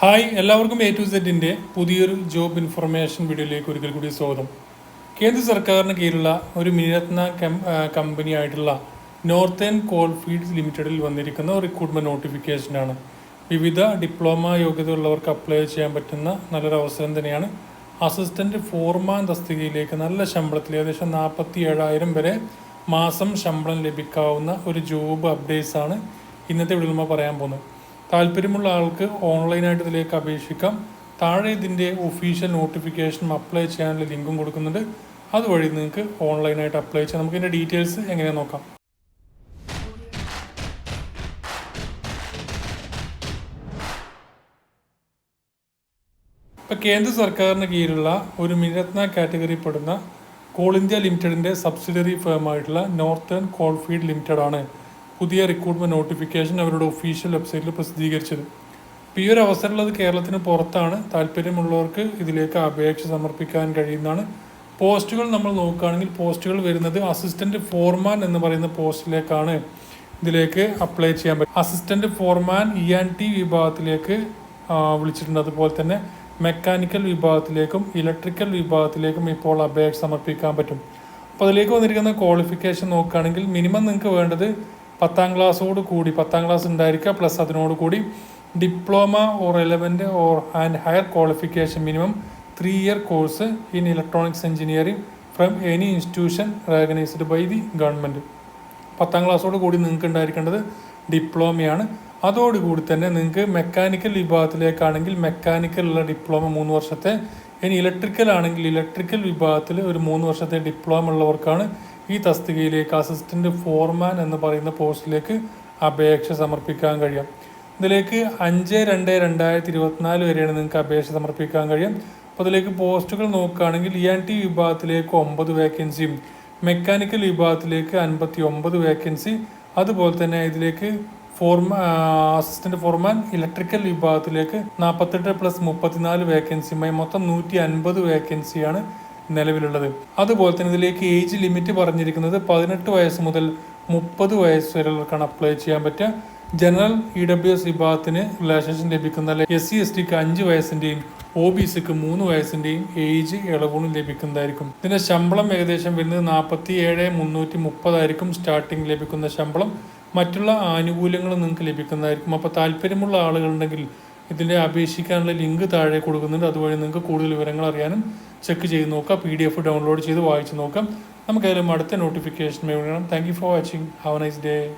Hi എല്ലാവർക്കും A to സെറ്റിന്റെ പുതിയൊരു ജോബ് ഇൻഫർമേഷൻ വീഡിയോയിലേക്ക് ഒരിക്കൽ കൂടി സ്വാഗതം. കേന്ദ്ര സർക്കാരിന് കീഴിലുള്ള ഒരു മിനിരത്ന കമ്പനി ആയിട്ടുള്ള നോർത്തേൺ കോൾ ഫീൽഡ്സ് ലിമിറ്റഡിൽ വന്നിരിക്കുന്ന റിക്രൂട്ട്മെന്റ് നോട്ടിഫിക്കേഷനാണ് വിവിധ ഡിപ്ലോമ യോഗ്യത ഉള്ളവർക്ക് അപ്ലൈ ചെയ്യാൻ പറ്റുന്ന നല്ലൊരു അവസരം തന്നെയാണ്. അസിസ്റ്റന്റ് ഫോർമാൻ തസ്തികയിലേക്ക് നല്ല ശമ്പളത്തിൽ ഏകദേശം നാൽപ്പത്തി ഏഴായിരം വരെ മാസം ശമ്പളം ലഭിക്കാവുന്ന ഒരു ജോബ് അപ്ഡേറ്റ്സ് ആണ് ഇന്നത്തെ വീഡിയോയിൽ പറയാൻ പോകുന്നത്. താല്പര്യമുള്ള ആൾക്ക് ഓൺലൈനായിട്ട് ഇതിലേക്ക് അപേക്ഷിക്കാം. താഴെ ഇതിന്റെ ഒഫീഷ്യൽ നോട്ടിഫിക്കേഷൻ അപ്ലൈ ചെയ്യാനുള്ള ലിങ്കും കൊടുക്കുന്നുണ്ട്. അതുവഴി നിങ്ങൾക്ക് ഓൺലൈനായിട്ട് അപ്ലൈ ചെയ്യാം. നമുക്ക് ഇതിന്റെ ഡീറ്റെയിൽസ് എങ്ങനെ നോക്കാം. ഇപ്പോൾ കേന്ദ്ര സർക്കാരിന് കീഴിലുള്ള ഒരു മിനത്ന കാറ്റഗറി പെടുന്ന കോൾ ഇന്ത്യ ലിമിറ്റഡിന്റെ സബ്സിഡറി ഫേമായിട്ടുള്ള നോർത്തേൺ കോൾഫീൽഡ് ലിമിറ്റഡ് ആണ് പുതിയ റിക്രൂട്ട്മെന്റ് നോട്ടിഫിക്കേഷൻ അവരുടെ ഒഫീഷ്യൽ വെബ്സൈറ്റിൽ പ്രസിദ്ധീകരിച്ചത്. അപ്പോൾ ഈ ഒരു അവസരമുള്ളത് കേരളത്തിന് പുറത്താണ്. താല്പര്യമുള്ളവർക്ക് ഇതിലേക്ക് അപേക്ഷ സമർപ്പിക്കാൻ കഴിയുന്നതാണ്. പോസ്റ്റുകൾ നമ്മൾ നോക്കുകയാണെങ്കിൽ പോസ്റ്റുകൾ വരുന്നത് അസിസ്റ്റന്റ് ഫോർമാൻ എന്ന് പറയുന്ന പോസ്റ്റിലേക്കാണ് ഇതിലേക്ക് അപ്ലൈ ചെയ്യാൻ പറ്റും assistant foreman E and T വിഭാഗത്തിലേക്ക് വിളിച്ചിട്ടുണ്ട്. അതുപോലെ തന്നെ മെക്കാനിക്കൽ വിഭാഗത്തിലേക്കും ഇലക്ട്രിക്കൽ വിഭാഗത്തിലേക്കും ഇപ്പോൾ അപേക്ഷ സമർപ്പിക്കാൻ പറ്റും. അപ്പോൾ അതിലേക്ക് വന്നിരിക്കുന്ന ക്വാളിഫിക്കേഷൻ നോക്കുകയാണെങ്കിൽ മിനിമം നിങ്ങൾക്ക് വേണ്ടത് പത്താം ക്ലാസ്സോട് കൂടി പത്താം ക്ലാസ് ഉണ്ടായിരിക്കുക പ്ലസ് അതിനോട് കൂടി diploma or relevant or and higher qualification minimum three year course in electronics engineering from any institution recognised by the government പത്താം ക്ലാസ്സോട് കൂടി നിങ്ങൾക്ക് ഉണ്ടായിരിക്കേണ്ടത് ഡിപ്ലോമയാണ് അതോടുകൂടി തന്നെ നിങ്ങൾക്ക് മെക്കാനിക്കൽ വിഭാഗത്തിലേക്കാണെങ്കിൽ മെക്കാനിക്കലുള്ള ഡിപ്ലോമ മൂന്ന് വർഷത്തെ ഇനി ഇലക്ട്രിക്കൽ ആണെങ്കിൽ ഇലക്ട്രിക്കൽ വിഭാഗത്തിൽ ഒരു മൂന്ന് വർഷത്തെ ഡിപ്ലോമ ഉള്ളവർക്കാണ് ഈ തസ്തികയിലേക്ക് അസിസ്റ്റന്റ് ഫോർമാൻ എന്ന് പറയുന്ന പോസ്റ്റിലേക്ക് അപേക്ഷ സമർപ്പിക്കാൻ കഴിയും. ഇതിലേക്ക് അഞ്ച് രണ്ട് രണ്ടായിരത്തി ഇരുപത്തിനാല് വരെയാണ് നിങ്ങൾക്ക് അപേക്ഷ സമർപ്പിക്കാൻ കഴിയും. അപ്പോൾ അതിലേക്ക് പോസ്റ്റുകൾ നോക്കുകയാണെങ്കിൽ ഇ ആൻ ടി വിഭാഗത്തിലേക്ക് ഒമ്പത് വേക്കൻസിയും മെക്കാനിക്കൽ വിഭാഗത്തിലേക്ക് അൻപത്തി ഒമ്പത് വേക്കൻസി അതുപോലെ തന്നെ ഇതിലേക്ക് ഫോർമ അസിസ്റ്റന്റ് ഫോർമാൻ ഇലക്ട്രിക്കൽ വിഭാഗത്തിലേക്ക് നാൽപ്പത്തെട്ട് പ്ലസ് മുപ്പത്തിനാല് വേക്കൻസിയുമായി മൊത്തം നൂറ്റി അൻപത് വേക്കൻസിയാണ് നിലവിലുള്ളത്. അതുപോലെ തന്നെ ഇതിലേക്ക് ഏജ് ലിമിറ്റ് പറഞ്ഞിരിക്കുന്നത് പതിനെട്ട് വയസ്സ് മുതൽ മുപ്പത് വയസ്സ് വരെയുള്ളവർക്കാണ് അപ്ലൈ ചെയ്യാൻ പറ്റുക. ജനറൽ ഇ ഡബ്ല്യു എസ് വിഭാഗത്തിന് റിലാക്സേഷൻ ലഭിക്കുന്ന എസ് സി എസ് ടിക്ക് അഞ്ച് വയസ്സിന്റെയും ഒ ബി സിക്ക് മൂന്ന് വയസ്സിന്റെയും ഏജ് ഇളവുകളും ലഭിക്കുന്നതായിരിക്കും. ഇതിന്റെ ശമ്പളം ഏകദേശം വരുന്നത് നാൽപ്പത്തി ഏഴ് മുന്നൂറ്റി മുപ്പതായിരിക്കും സ്റ്റാർട്ടിങ് ലഭിക്കുന്ന ശമ്പളം. മറ്റുള്ള ആനുകൂല്യങ്ങളും നിങ്ങൾക്ക് ലഭിക്കുന്നതായിരിക്കും. അപ്പോൾ താല്പര്യമുള്ള ആളുകളുണ്ടെങ്കിൽ ഇതിന്റെ അപേക്ഷിക്കാനുള്ള ലിങ്ക് താഴെ കൊടുക്കുന്നുണ്ട്. അതുവഴി നിങ്ങൾക്ക് കൂടുതൽ വിവരങ്ങൾ അറിയാനും ചെക്ക് ചെയ്ത് നോക്കാം. പി ഡി എഫ് ഡൗൺലോഡ് ചെയ്ത് വായിച്ച് നോക്കാം. നമുക്കതിലും അടുത്ത നോട്ടിഫിക്കേഷൻ വേണം thank you for watching have a nice day